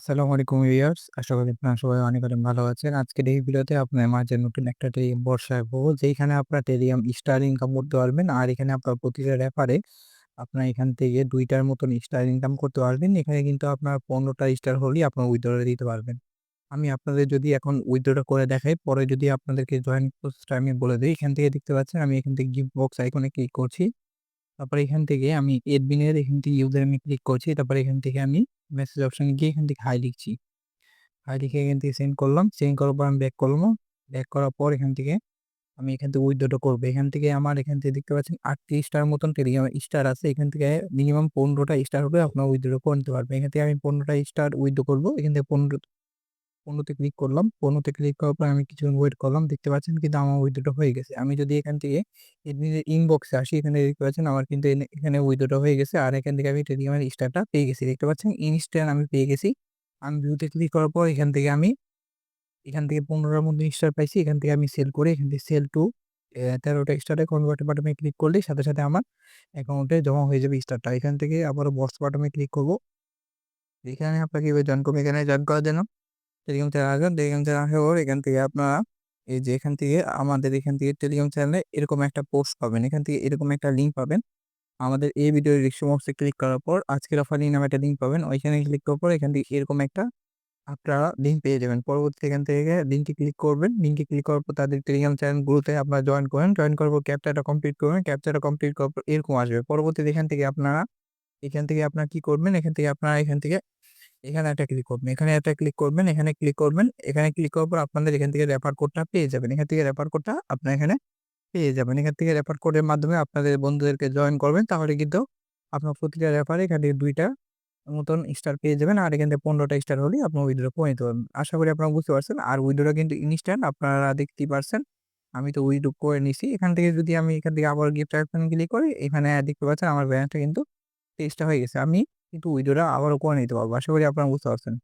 আসসালামু আলাইকুম ভিউয়ার্স। আশা করি আপনারা সবাই অনেক, অনেক ভালো আছেন। আজকের এই ভিডিওতে আপনার মাঝে নতুন একটা টেলিগ্রাম বসাবো যেখানে আপনার টেলিগ্রাম স্টার ইনকাম করতে পারবেন। আর এখানে আপনার প্রতিটা রেফারে আপনার এখান থেকে দুইটার মতন স্টার ইনকাম করতে পারবেন। এখানে কিন্তু আপনার পনেরোটা স্টার হলেই আপনার উইথড্র দিতে পারবেন। আমি আপনাদের যদি এখন উইথড্রটা করে দেখাই, পরে যদি আপনাদেরকে জয়েন প্রসেসটা আমি বলে দিই এখান থেকে দেখতে পাচ্ছেন আমি এখান থেকে গিফট বক্স আইকনে ক্লিক করছি। তারপরে এখান থেকে আমি এডমিনের এখান থেকে ইউজার আমি ক্লিক করছি। তারপরে এখান থেকে আমি মেসেজ অপশনে গিয়ে এখান থেকে হাই লিখছি। হাই লিখে এখান থেকে সেন্ড করলাম। সেন্ড করার পর আমি ব্যাক করলাম। ব্যাক করার পর এখান থেকে আমি এখান থেকে উইথড্রটা করব এখান থেকে আমার এখান থেকে দেখতে পাচ্ছেন ৩৮ টার মতন টেলিগ্রাম স্টার আছে। এখান থেকে মিনিমাম পনেরোটা স্টার হলে আপনার উইথড্র করে নিতে পারবেন। এখান থেকে আমি ১৫ টা স্টার উইথড্র করব। এখান থেকে ১৫ ১৫ তে ক্লিক করলাম। ১৫ তে ক্লিক করার পর আমি কিছুক্ষণ ওয়েট করলাম। দেখতে পাচ্ছেন কিন্তু আমার উইথড্রটা হয়ে গেছে। আমি যদি এখান থেকে ইনবক্সে আসি, এখানে দেখতে পাচ্ছেন আমার কিন্তু এখানে উইথড্রটা হয়ে গেছে। আর এখান থেকে আমি টেলিগ্রামের স্টারটা পেয়ে গেছি। দেখতে পাচ্ছেন ইনস্ট্যান্ট আমি পেয়ে গেছি। আমি ভিউতে ক্লিক করার পর এখান থেকে আমি এখান থেকে ১৫ টার মধ্যে স্টার পাইছি। এখান থেকে আমি সেল করে এখান থেকে সেল টু তেরোটা ১৩ টা স্টারে কনভার্ট বাটনে ক্লিক করলে সাথে, সাথে আমার অ্যাকাউন্টে জমা হয়ে যাবে স্টারটা। এখান থেকে আবারও বক্স বাটনে ক্লিক করব। এখানে আপনাকে কীভাবে জয়েন করবেন, এখানে জয়েন করার জন্য টেলিগ্রাম চ্যানেলে আসবেন। টেলিগ্রাম চ্যানেলে আসার পর এখান থেকে আপনারা এই যে এখান থেকে আমাদের এখান থেকে টেলিগ্রাম চ্যানেলে এরকম একটা পোস্ট পাবেন। এখান থেকে এরকম একটা লিঙ্ক পাবেন। আমাদের এই ভিডিওর ডিসক্রিপশন বক্সে ক্লিক করার পর আজকের অফার নামে একটা লিঙ্ক পাবেন। ওইখানে ক্লিক করার পর এখান থেকে এরকম একটা আপনারা লিঙ্ক পেয়ে যাবেন। পরবর্তীতে এখান থেকে লিঙ্কে ক্লিক করবেন। লিঙ্কে ক্লিক করার পর তাদের টেলিগ্রাম চ্যানেলগুলোতে আপনারা জয়েন করেন। জয়েন করার পর ক্যাপচাটা কমপ্লিট করবেন। ক্যাপচাটা কমপ্লিট করার পর এরকম আসবে। পরবর্তীতে এখান থেকে আপনারা এখান থেকে আপনারা কি করবেন, এখান থেকে আপনারা এখান থেকে এখানে একটা ক্লিক করবেন। এখানে একটা ক্লিক করবেন, এখানে ক্লিক করবেন। এখানে ক্লিক করার পর আপনাদের এখান থেকে রেফার কোডটা পেয়ে যাবেন। এখান থেকে রেফার কোডটা আপনারা এখানে পেয়ে যাবেন। এখান থেকে রেফার কোডের মাধ্যমে আপনাদের বন্ধুদেরকে জয়েন করবেন। তাহলে কিন্তু আপনার প্রতিটা রেফারে এখান থেকে ২ টা মতন স্টার পেয়ে যাবেন। আর এখান থেকে পনেরোটা স্টার হলেই আপনার উইথড্র করে নিতে পারবেন। আশা করি আপনারা বুঝতে পারছেন। আর উইথড্রটা কিন্তু ইনস্ট্যান্ট আপনারা দেখতেই পারছেন। আমি তো উইথড্র করে নিছি। এখান থেকে যদি আমি এখান থেকে আবার গিফট আইকনে ক্লিক করি, এখানে দেখতে পাচ্ছেন আমার ব্যালেন্সটা কিন্তু ২৩ টা হয়ে গেছে। আমি কিন্তু উইথড্রটা আবারও করে নিতে পারব। আশা করি আপনারা বুঝতে পারছেন।